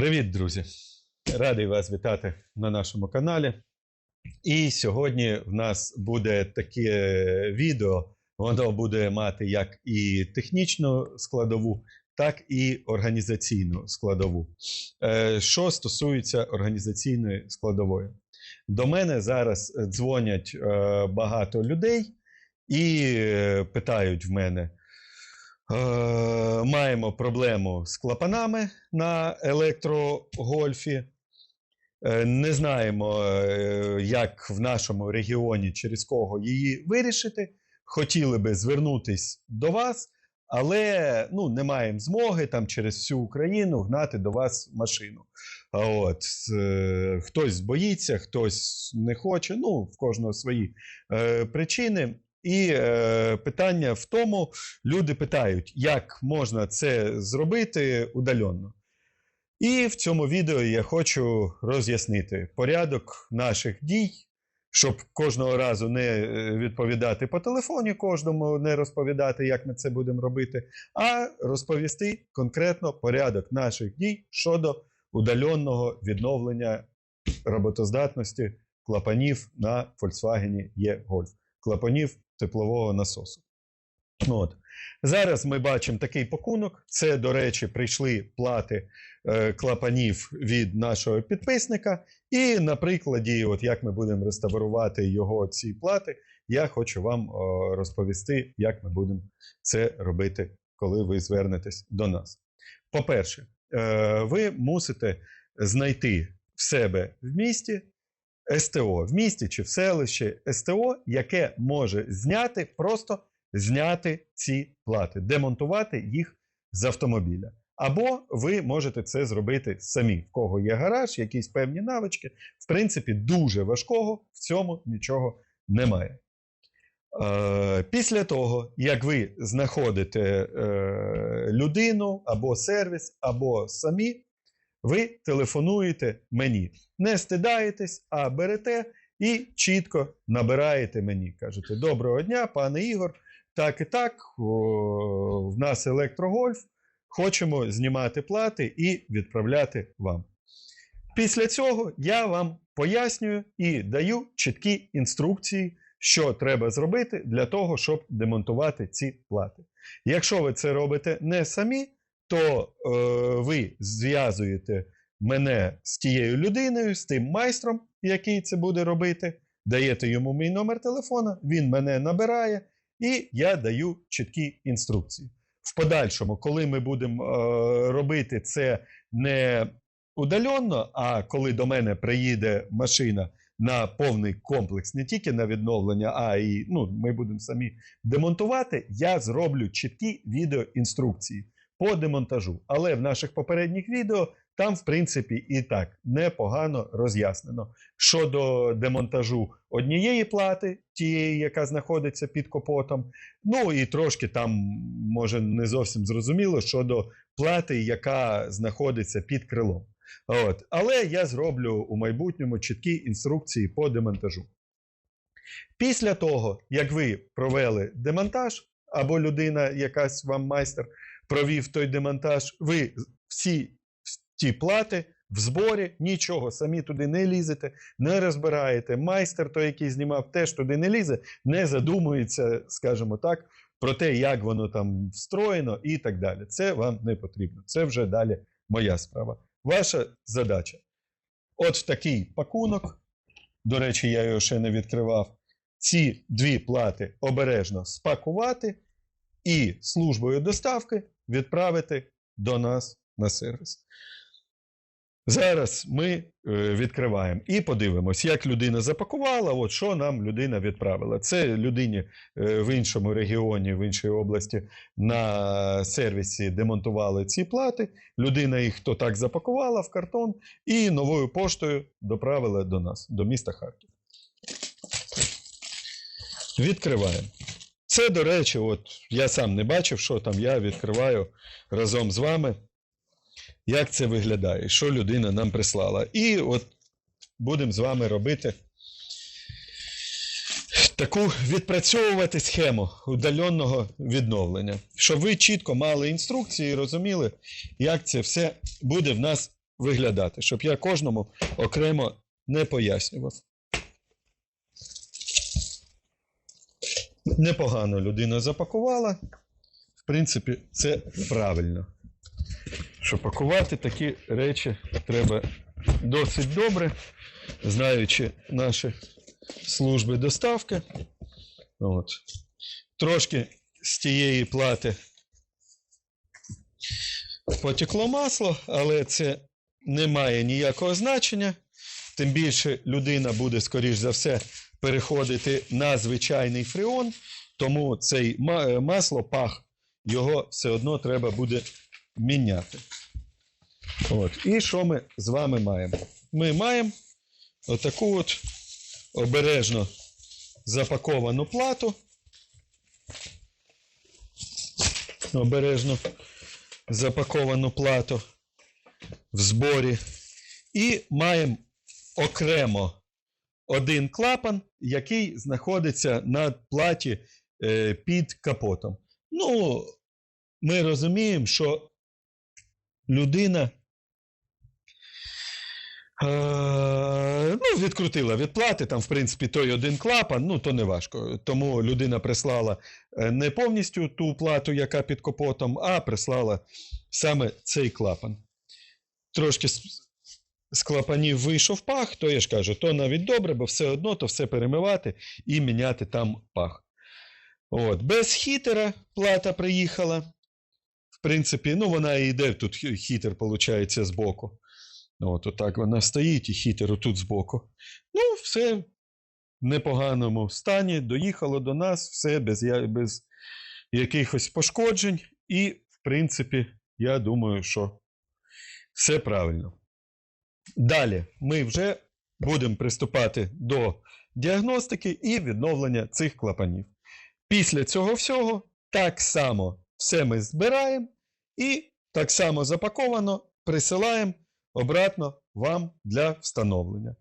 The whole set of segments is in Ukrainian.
Привіт, друзі! Радий вас вітати на нашому каналі. І сьогодні в нас буде таке відео. Воно буде мати як і технічну складову, так і організаційну складову. Е, Що стосується організаційної складової, до мене зараз дзвонять е, багато людей і е, питають в мене. Е, Маємо проблему з клапанами на електрогольфі. Е, Не знаємо, е, як в нашому регіоні через кого її вирішити. Хотіли би звернутися до вас, але ну, не маємо змоги там через всю Україну гнати до вас машину. А От, хтось боїться, хтось не хоче. Ну, в кожного свої причини. І е, питання в тому, люди питають, як можна це зробити удаленно. І в цьому відео я хочу роз'яснити порядок наших дій, щоб кожного разу не е, відповідати по телефоні, кожному не розповідати, як ми це будемо робити, а розповісти конкретно порядок наших дій щодо удаленого відновлення роботоздатності клапанів на Volkswagen E-Golf, клапанів теплового насосу. От. Зараз ми бачимо такий пакунок. Це, до речі, прийшли плати е, клапанів від нашого підписника. І на прикладі, от як ми будемо реставрувати його ці плати, я хочу вам о, розповісти, як ми будемо це робити, коли ви звернетесь до нас. По-перше, е, ви мусите знайти в себе в місті СТО, в місті чи в селищі СТО, яке може зняти, просто зняти ці плати, демонтувати їх з автомобіля. Або ви можете це зробити самі, в кого є гараж, якісь певні навички. В принципі, дуже важкого в цьому нічого немає. Е, Після того, як ви знаходите е, людину або сервіс, або самі, ви телефонуєте мені. Не стидаєтесь, а берете і чітко набираєте мені. Кажете: Доброго дня, пане Ігор. Так і так, о, в нас електрогольф. Хочемо знімати плати і відправляти вам. Після цього я вам пояснюю і даю чіткі інструкції, що треба зробити для того, щоб демонтувати ці плати. Якщо ви це робите не самі, то е, ви зв'язуєте мене з тією людиною, з тим майстром, який це буде робити, даєте йому мій номер телефона, він мене набирає, і я даю чіткі інструкції. В подальшому, коли ми будемо е, робити це не удаленно, а коли до мене приїде машина на повний комплекс, не тільки на відновлення, а і ну, ми будемо самі демонтувати, я зроблю чіткі відеоінструкції по демонтажу. Але в наших попередніх відео там, в принципі, і так непогано роз'яснено. Щодо демонтажу однієї плати, тієї, яка знаходиться під капотом, ну і трошки там, може, не зовсім зрозуміло щодо плати, яка знаходиться під крилом. От. Але я зроблю у майбутньому чіткі інструкції по демонтажу. Після того, як ви провели демонтаж, або людина, якась вам майстер, провів той демонтаж, ви всі ті плати в зборі, нічого, самі туди не лізете, не розбираєте. Майстер, той, який знімав, теж туди не лізе, не задумується, скажімо так, про те, як воно там встроєно і так далі. Це вам не потрібно. Це вже далі моя справа. Ваша задача. От такий пакунок. До речі, я його ще не відкривав. Ці дві плати обережно спакувати і службою доставки відправити до нас на сервіс. Зараз ми е, відкриваємо і подивимось, як людина запакувала, от що нам людина відправила. Це людині е, в іншому регіоні, в іншій області на сервісі демонтували ці плати. Людина їх то так запакувала в картон і новою поштою доправила до нас, до міста Харків. Відкриваємо. Це, до речі, от я сам не бачив, що там я відкриваю разом з вами як це виглядає, що людина нам прислала. І от будемо з вами робити таку відпрацьовувати схему удаленого відновлення, щоб ви чітко мали інструкції і розуміли, як це все буде в нас виглядати, щоб я кожному окремо не пояснював. Непогано людина запакувала. В принципі, це правильно. Що пакувати такі речі треба досить добре, знаючи наші служби доставки. От. Трошки з тієї плати потекло масло, але це не має ніякого значення. Тим більше людина буде, скоріш за все, переходити на звичайний фреон, тому цей е, масло, пах, його все одно треба буде міняти. От. І що ми з вами маємо? Ми маємо отаку от обережно запаковану плату. Обережно запаковану плату в зборі. І маємо окремо один клапан, який знаходиться на платі е, під капотом. Ну, ми розуміємо, що людина е, ну, відкрутила від плати, там, в принципі, той один клапан, ну, то не важко. Тому людина прислала е, не повністю ту плату, яка під капотом, а прислала саме цей клапан. Трошки з, клапанів вийшов пах, то я ж кажу, то навіть добре, бо все одно то все перемивати і міняти там пах. От. Без хітера плата приїхала. В принципі, ну вона і йде, тут хітер, виходить, збоку. От, отак вона стоїть, і хітер отут збоку. Ну, все в непоганому стані, доїхало до нас, все без, без якихось пошкоджень. І, в принципі, я думаю, що все правильно. Далі ми вже будемо приступати до діагностики і відновлення цих клапанів. Після цього всього так само все ми збираємо і так само запаковано присилаємо обратно вам для встановлення.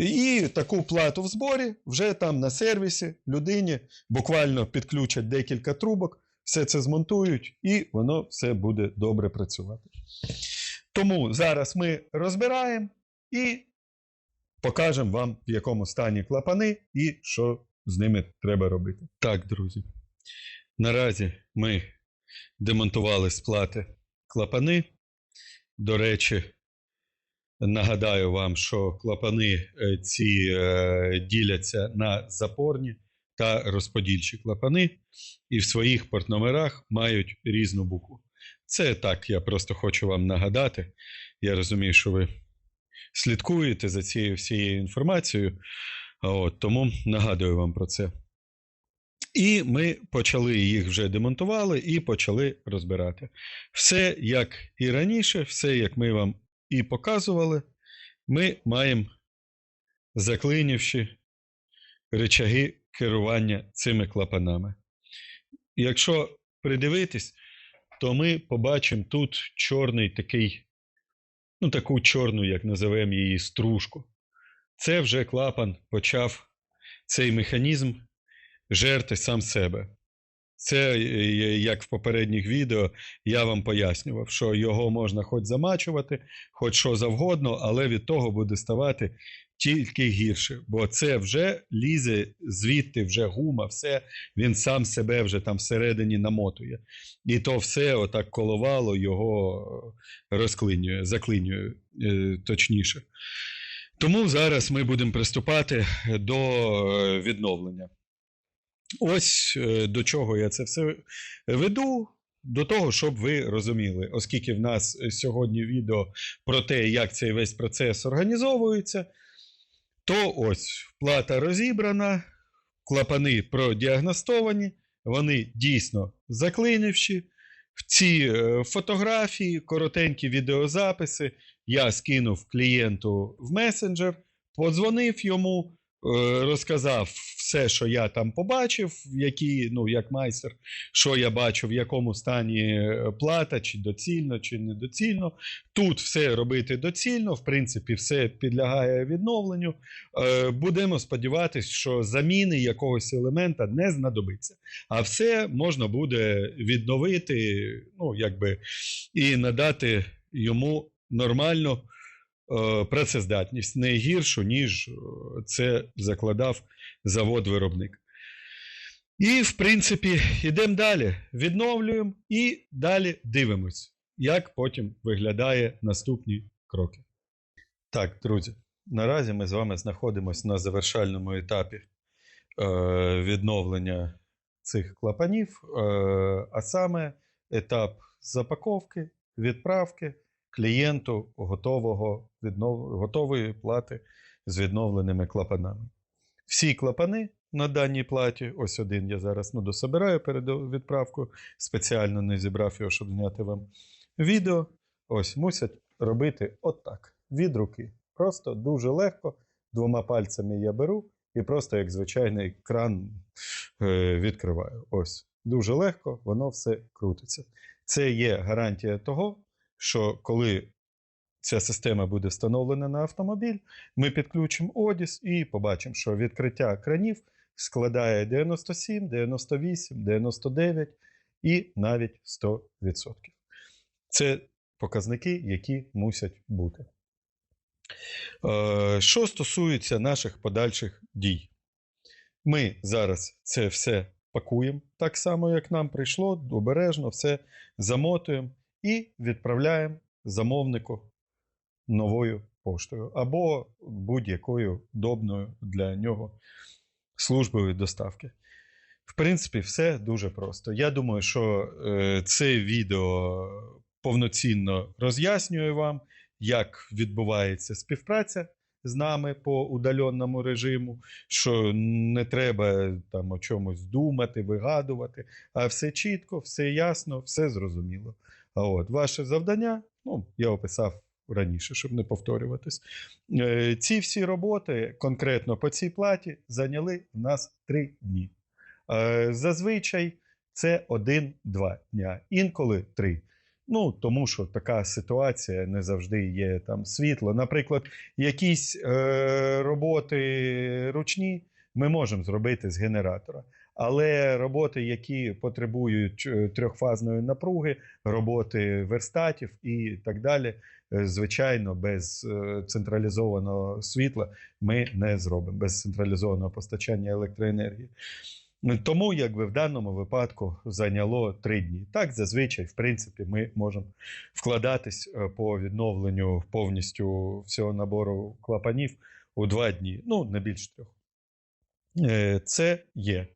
І таку плату в зборі вже там на сервісі людині буквально підключать декілька трубок, все це змонтують, і воно все буде добре працювати. Тому зараз ми розбираємо і покажемо вам, в якому стані клапани і що з ними треба робити. Так, друзі. Наразі ми демонтували з плати клапани. До речі, нагадаю вам, що клапани е, ці е, діляться на запорні та розподільчі клапани, і в своїх портномерах мають різну букву. Це так, я просто хочу вам нагадати. Я розумію, що ви слідкуєте за цією всією інформацією, от, тому нагадую вам про це. І ми почали їх вже демонтували і почали розбирати. Все як і раніше, все як ми вам і показували, ми маємо заклинівші речаги керування цими клапанами. Якщо придивитись, то ми побачимо тут чорний такий, ну таку чорну, як називаємо її, стружку. Це вже клапан почав цей механізм жерти сам себе. Це, е, як в попередніх відео, я вам пояснював, що його можна хоч замачувати, хоч що завгодно, але від того буде ставати тільки гірше. Бо це вже лізе звідти, вже гума, все, він сам себе вже там всередині намотує. І то все отак коловало його розклинює, заклинює е, точніше. Тому зараз ми будемо приступати до е, відновлення. Ось е, до чого я це все веду. До того, щоб ви розуміли, оскільки в нас е, сьогодні відео про те, як цей весь процес організовується, то ось плата розібрана, клапани продіагностовані, вони дійсно заклинивші. В ці е, фотографії, коротенькі відеозаписи я скинув клієнту в месенджер, подзвонив йому, е, розказав все, що я там побачив, які, ну, як майстер, що я бачу, в якому стані е, плата, чи доцільно, чи недоцільно. Тут все робити доцільно, в принципі, все підлягає відновленню. Е, Будемо сподіватися, що заміни якогось елемента не знадобиться. А все можна буде відновити, ну, якби, і надати йому нормальну е, працездатність, не гіршу, ніж е, це закладав завод-виробник. І, в принципі, йдемо далі. Відновлюємо і далі дивимось, як потім виглядає наступні кроки. Так, друзі, наразі ми з вами знаходимося на завершальному етапі е, відновлення цих клапанів, е, а саме етап запаковки, відправки клієнту готового віднов... готової плати з відновленими клапанами. Всі клапани на даній платі, ось один я зараз ну, дособираю перед відправкою, спеціально не зібрав його, щоб зняти вам відео. Ось мусять робити отак, від руки. Просто дуже легко. Двома пальцями я беру і просто як звичайний кран е, відкриваю. Ось. Дуже легко, воно все крутиться. Це є гарантія того, що коли ця система буде встановлена на автомобіль, ми підключимо Одіс і побачимо, що відкриття кранів складає 97, 98, 99 і навіть 100%. Це показники, які мусять бути. Е, Що стосується наших подальших дій, ми зараз це все пакуємо так само, як нам прийшло, обережно все замотуємо і відправляємо замовнику новою поштою або будь-якою удобною для нього службою доставки. В принципі, все дуже просто. Я думаю, що е, це відео повноцінно роз'яснює вам, як відбувається співпраця з нами по удаленому режиму, що не треба там о чомусь думати, вигадувати, а все чітко, все ясно, все зрозуміло. А от ваше завдання, ну, я описав раніше, щоб не повторюватись. Е, Ці всі роботи конкретно по цій платі зайняли в нас три дні. Е, Зазвичай це один-два дня, інколи три. Ну, тому що така ситуація не завжди є там світло. Наприклад, якісь е, роботи ручні ми можемо зробити з генератора. Але роботи, які потребують е, трьохфазної напруги, роботи верстатів і так далі, е, звичайно, без е, централізованого світла ми не зробимо, без централізованого постачання електроенергії. Тому, якби в даному випадку зайняло три дні. Так, зазвичай, в принципі, ми можемо вкладатись по відновленню повністю всього набору клапанів у два дні, ну не більше трьох. Це є.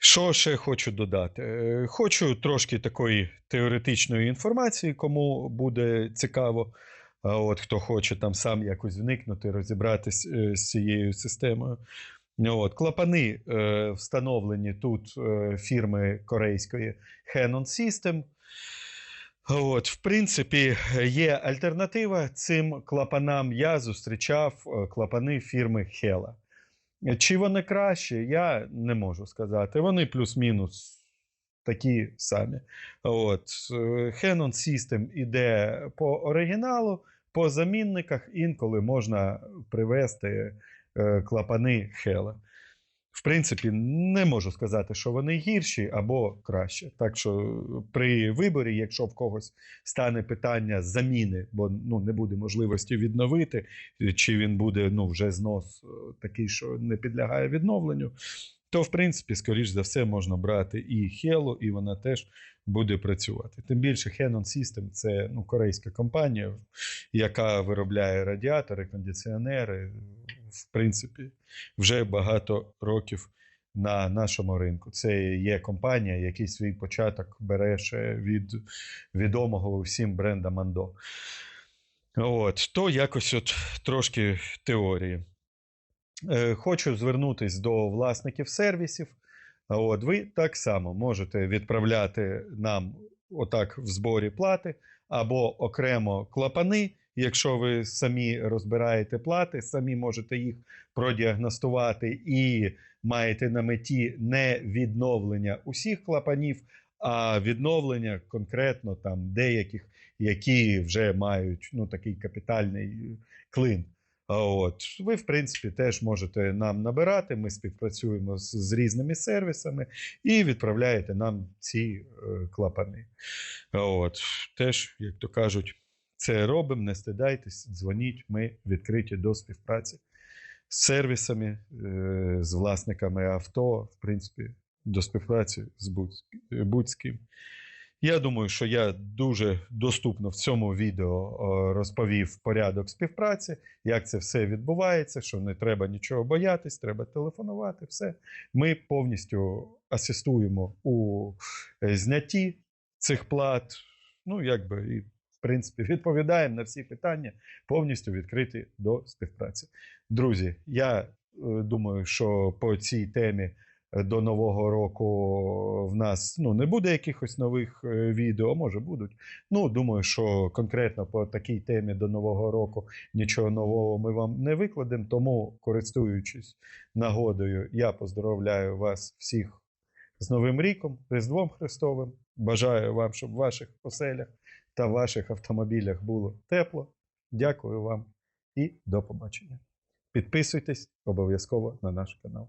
Що ще хочу додати? Е, Хочу трошки такої теоретичної інформації, кому буде цікаво. От хто хоче там сам якось вникнути, розібратись е, з цією системою. Ну, От, клапани е, встановлені тут фірми корейської Henon System. От, в принципі, є альтернатива цим клапанам. Я зустрічав клапани фірми Hella. Чи вони краще, я не можу сказати. Вони плюс-мінус такі самі. От. Canon Henon System іде по оригіналу, по замінниках інколи можна привезти е, клапани Hella. В принципі, не можу сказати, що вони гірші або краще. Так що при виборі, якщо в когось стане питання заміни, бо ну, не буде можливості відновити, чи він буде ну, вже знос е, такий, що не підлягає відновленню, то в принципі, скоріш за все, можна брати і Helo, і вона теж буде працювати. Тим більше Henon System це ну, корейська компанія, яка виробляє радіатори, кондиціонери. В принципі, вже багато років на нашому ринку. Це є компанія, який свій початок бере ще від відомого усім бренда Мандо. От, то якось от трошки теорії. Е, Хочу звернутися до власників сервісів. От, ви так само можете відправляти нам отак в зборі плати або окремо клапани. Якщо ви самі розбираєте плати, самі можете їх продіагностувати і маєте на меті не відновлення усіх клапанів, а відновлення конкретно там деяких, які вже мають ну, такий капітальний клин. От ви, в принципі, теж можете нам набирати. Ми співпрацюємо з, з різними сервісами і відправляєте нам ці е, клапани. От теж, як то кажуть, це робимо, не стидайтесь, дзвоніть, ми відкриті до співпраці з сервісами, е, з власниками авто, в принципі, до співпраці з будь- будь з ким. Я думаю, що я дуже доступно в цьому відео розповів порядок співпраці, як це все відбувається, що не треба нічого боятись, треба телефонувати. Все. Ми повністю асистуємо у е, знятті цих плат. Ну, якби, і, в принципі, відповідаємо на всі питання, повністю відкриті до співпраці. Друзі, я е, думаю, що по цій темі е, до Нового року в нас ну, не буде якихось нових е, відео, може будуть. Ну, думаю, що конкретно по такій темі до Нового року нічого нового ми вам не викладемо. Тому, користуючись нагодою, я поздоровляю вас всіх з Новим ріком, Різдвом Христовим. Бажаю вам, щоб в ваших оселях та ваших автомобілях було тепло. Дякую вам і до побачення. Підписуйтесь обов'язково на наш канал.